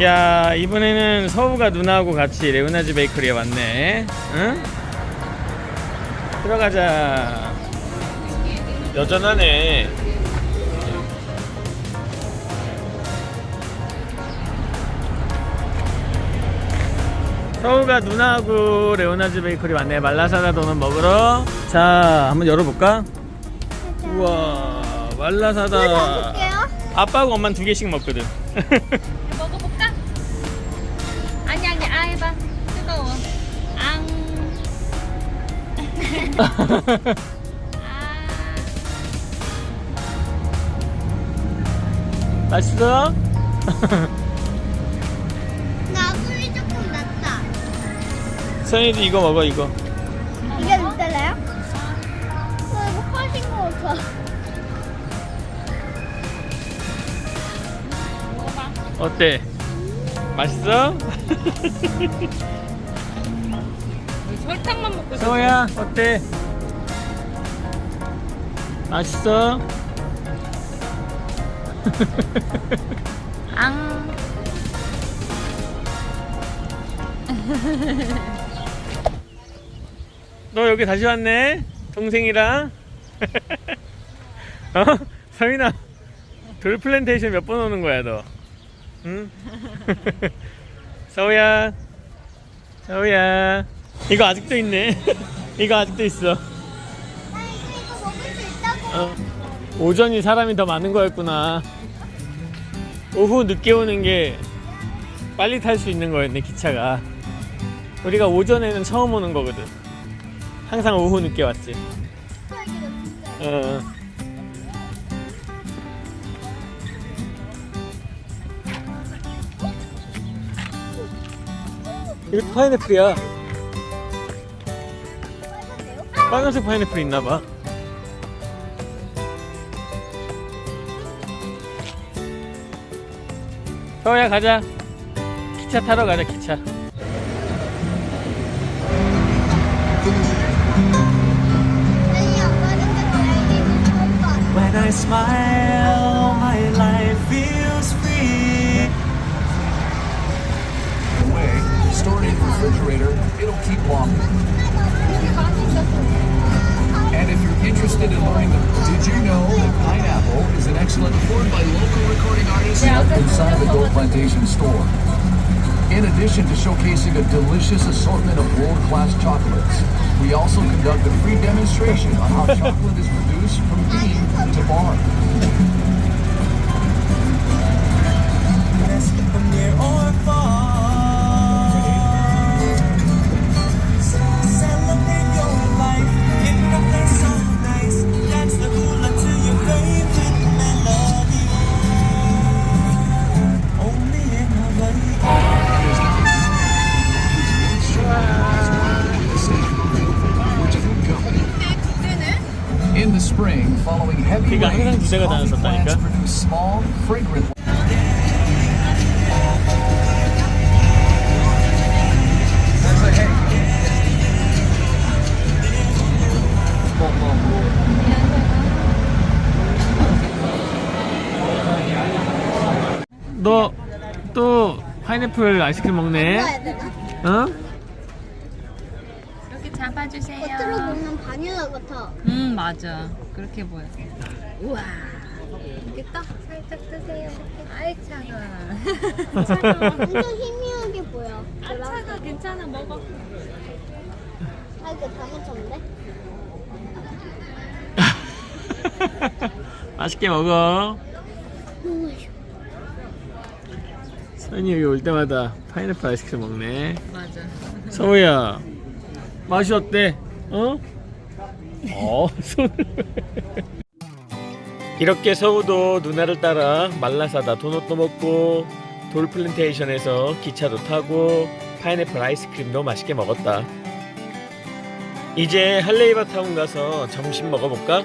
야 이번에는 서우가 누나하고 같이 레오나즈 베이커리에 왔네. 응? 들어가자. 여전하네. 서우가 누나하고 레오나즈 베이커리 왔네. 말라사다 도넛 먹으러. 자 한번 열어볼까? 우와 말라사다. 아빠하고 엄마는 두 개씩 먹거든 맛있어? 나 술이 조금 낫다. 선이도 이거 먹어 이거 이게 누텔라요? 어, 이거 훨씬 거 같아. 어때? 맛있어? 설탕만 싶어. 서우야 어때? 맛있어? 앙. 너 여기 다시 왔네? 동생이랑? 어? 서인아 돌 플랜테이션 몇 번 오는 거야 너? 응? 서우야 서우야 이거 아직도 있네 이거 아직도 있어. 어, 오전이 사람이 더 많은 거였구나. 오후 늦게 오는 게 빨리 탈 수 있는 거였네, 기차가. 우리가 오전에는 처음 오는 거거든. 항상 오후 늦게 왔지. 어. 이거 파인애플이야. 빨간색 파인애플 있나봐. 서우야 가자 기차 타러 가자 기차 아니 아빠는 그 오빠. When I smile, store in the refrigerator, it'll keep longer. And if you're interested in learning the did you know that pineapple is an excellent food by local recording artists inside the Gold Plantation store? In addition to showcasing a delicious assortment of world-class chocolates, we also conduct a free demonstration on how chocolate is produced from bean to bar. Spring, following heavy 그러니까 주제가 coffee plants produce small, fragrant 너 또 파인애플 아이스크림 먹네? 어? 이렇게 잡아주세요. 겉으로 보면 바닐라 같아. 음 맞아. 그렇게 보여. 우와. 이렇게 딱 살짝 뜨세요. 아이 차가. 차가. 완전 희미하게 보여. 아 차가 괜찮아 먹어. 아 이거 다 묻혔는데? 맛있게 먹어. 선이 여기 올 때마다 파인애플 아이스크림 먹네 맞아. 서우야 맛이 어때? 어? 어 이렇게 서우도 누나를 따라 말라사다 도넛도 먹고 돌 플랜테이션에서 기차도 타고 파인애플 아이스크림도 맛있게 먹었다 이제 할레이바 타운 가서 점심 먹어볼까?